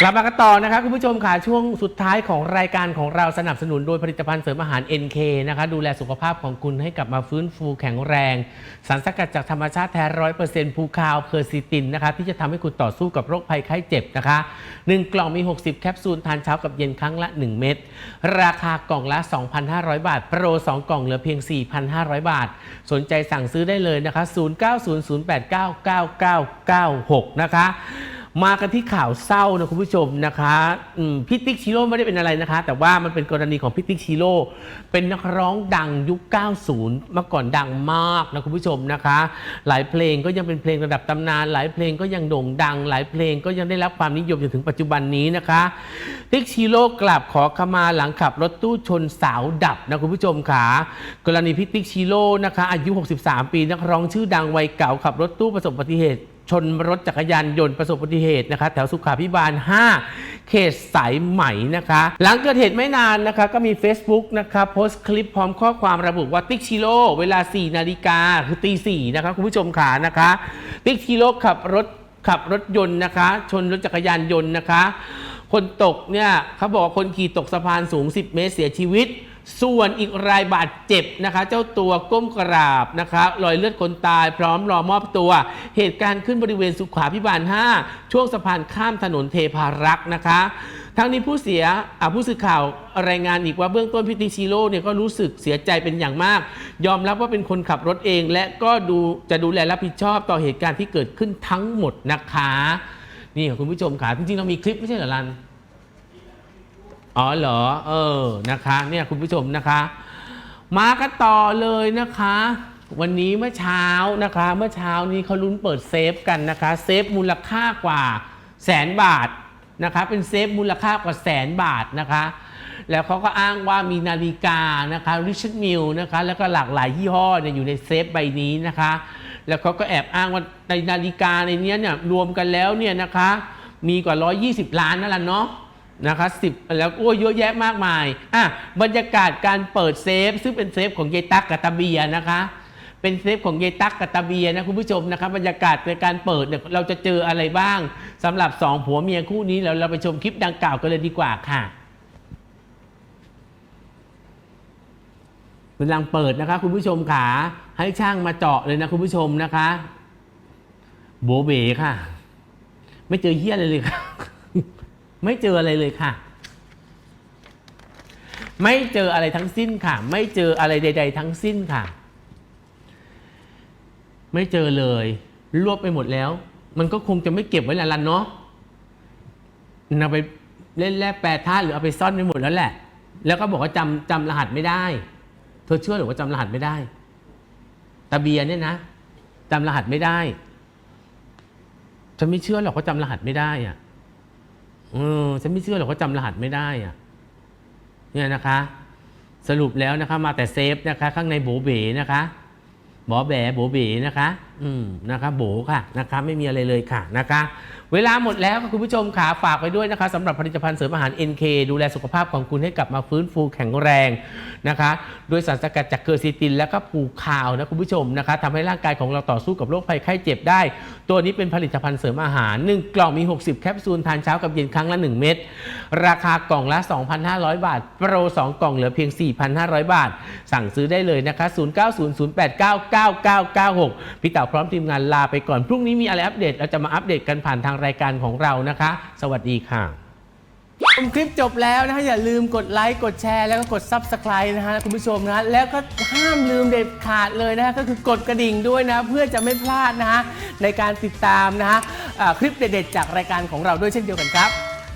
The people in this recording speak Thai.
กลับมากันต่อนะคะคุณผู้ชมค่ะช่วงสุดท้ายของรายการของเราสนับสนุนโดยผลิตภัณฑ์เสริมอาหาร NK นะคะดูแลสุขภาพของคุณให้กลับมาฟื้นฟูแข็งแรง สารสกัดจากธรรมชาติแท้ร้อยเปอร์เซ็นต์ภูคาวเพอร์ซิตินนะคะที่จะทำให้คุณต่อสู้กับโรคภัยไข้เจ็บนะคะ 1 กล่องมี 60 แคปซูลทานเช้ากับเย็นครั้งละ 1 เม็ดราคากล่องละ 2,500 บาท โปร 2 กล่องเหลือเพียง 4,500 บาท สนใจสั่งซื้อได้เลยนะคะ0900899996 นะคะ มากันที่ข่าวเศร้านะคุณผู้ชมนะคะพี่ติ๊กชิโร่ไม่ได้เป็นอะไรนะคะ แต่ว่ามันเป็นกรณีของพี่ติ๊กชิโร่เป็นนักร้องดังยุค 90 เมื่อก่อนดังมากนะคุณผู้ชมนะคะ หลายเพลงก็ยังเป็นเพลงระดับตำนาน หลายเพลงก็ยังโด่งดัง หลายเพลงก็ยังได้รับความนิยมจนถึงปัจจุบันนี้นะคะติ๊กชิโร่กลับขอขมาหลังขับรถตู้ชนสาวดับนะคุณผู้ชมค่ะกรณีพี่ติ๊กชิโร่นะคะอายุ 63 ปีนักร้องชื่อดังวัยเก่าขับรถตู้ประสบอุบัติเหตุ ชนรถจักรยานยนต์ประสบอุบัติเหตุนะคะ แถวสุขาพิบาล 5 เขตสายไหมนะคะ หลังเกิดเหตุไม่นานนะคะ ก็มี Facebook นะคะโพสต์คลิปพร้อมข้อความระบุว่าติ๊กชิโร่เวลา 4 นาฬิกาคือตี4นะคะคุณผู้ชมขานะคะ ติ๊กชิโร่ขับรถขับรถยนต์นะคะ ชนรถจักรยานยนต์นะคะ คนตกเนี่ยเขาบอกคนขี่ตกสะพานสูง 10 เมตรเสียชีวิต ส่วนอีกรายบาดเจ็บนะคะ เจ้าตัวก้มกราบนะคะรอยเลือดคนตายพร้อมรอมอบตัว เหตุการณ์ขึ้นบริเวณสุขาพิบาล 5 ช่วงสะพานข้ามถนนเทพารักษ์นะคะ ทั้งนี้ผู้เสียผู้สื่อข่าวรายงานอีกว่าเบื้องต้นพิติชิโร่เนี่ยก็รู้สึกเสียใจเป็นอย่างมาก ยอมรับว่าเป็นคนขับรถเอง และก็ดูจะดูแลรับผิดชอบต่อเหตุการณ์ที่เกิดขึ้นทั้งหมดนะคะ นี่ค่ะคุณผู้ชมค่ะจริงๆเรามีคลิปไม่ใช่เหรอรัน อ๋อเหรอ เออนะคะ เนี่ยคุณผู้ชมนะคะ มากันต่อเลยนะคะ วันนี้เมื่อเช้านะคะ เมื่อเช้านี้เขาลุ้นเปิดเซฟกันนะคะ เซฟมูลค่ากว่าแสนบาทนะคะ เป็นเซฟมูลค่ากว่าแสนบาทนะคะ แล้วเขาก็อ้างว่ามีนาฬิกานะคะริช a r d มิลนะคะ แล้วก็หลากหลายยี่ห้อเนี่ยอยู่ในเซฟใบนี้นะคะ แล้วเขาก็แอบอ้างว่าในนาฬิกาในเนี้ยเนี่ยรวมกันแล้วเนี่ยนะคะ มีกว่า 120 ล้านนั่นแหละเนาะ นะคะสิบแล้วโอ้ยเยอะแยะมากมายอะบรรยากาศการเปิดเซฟ ซึ่งเป็นเซฟของเยตักกับตาเบียนะคะ เป็นเซฟของเยตักกับตาเบียนะคุณผู้ชมนะคะบรรยากาศในการเปิดเนี่ยเราจะเจออะไรบ้างสำหรับสองผัวเมียคู่นี้แล้วเราไปชมคลิปดังกล่าวกันเลยดีกว่าค่ะกำลังเปิดนะคะ คุณผู้ชมขาให้ช่างมาเจาะเลยนะคุณผู้ชมนะคะ โบเบค่ะ ไม่เจอเฮี้ยอะไรเลยค่ะ ไม่เจออะไรเลยค่ะ ไม่เจออะไรทั้งสิ้นค่ะ ไม่เจออะไรใด ๆ ทั้งสิ้นค่ะ ไม่เจอเลย รวบไปหมดแล้ว มันก็คงจะไม่เก็บไว้ละลันเนาะเอาไปเล่นแร่แปรธาตุหรือเอาไปซ่อนไปหมดแล้วแหละ แล้วก็บอกว่าจำจำรหัสไม่ได้ เธอเชื่อหรือว่าจำรหัสไม่ได้ตาเบียเนี่ยนะจำรหัสไม่ได้ฉันไม่เชื่อหรอกว่าจำรหัสไม่ได้อะ เออฉันไม่เชื่อหรอกว่าจำรหัสไม่ได้อะเนี่ยนะคะ สรุปแล้วนะคะ มาแต่เซฟนะคะ ข้างในโบเบนะคะหมอแบ๋โบเบนะคะ อืมนะคะโบค่ะนะคะไม่มีอะไรเลยค่ะนะคะ เวลาหมดแล้วค่ะคุณผู้ชมขาฝากไว้ด้วยนะคะสำหรับผลิตภัณฑ์เสริมอาหาร NK ดูแลสุขภาพของคุณให้กลับมาฟื้นฟูแข็งแรงนะคะโดยสารสกัดจากเคอร์ซิติน และก็ปูคาวนะคุณผู้ชมนะคะทำให้ร่างกายของเราต่อสู้กับโรคภัยไข้เจ็บได้ ตัวนี้เป็นผลิตภัณฑ์เสริมอาหาร 1 กล่องมี 60 แคปซูลทานเช้ากับเย็นครั้งละ 1 เม็ดราคากล่องละ 2,500 บาท โปร 2 กล่องเหลือเพียง 4,500 บาท สั่งซื้อได้เลยนะคะ0900899996พี่เต่าพร้อมทีมงานลาไปก่อน พรุ่งนี้มีอะไรอัปเดต เราจะมาอัปเดตกันผ่านทางรายการของเรานะคะ สวัสดีค่ะชมคลิปจบแล้วนะฮะอย่าลืมกดไลค์กดแชร์แล้วก็กด Subscribe นะฮะคุณผู้ชมนะแล้วก็ห้ามลืมเด็ดขาดเลยนะฮะก็คือกดกระดิ่งด้วยนะ เพื่อจะไม่พลาดนะฮะในการติดตามนะฮะอ่าคลิปเด็ดๆจากรายการของเราด้วยเช่นเดียวกันครับ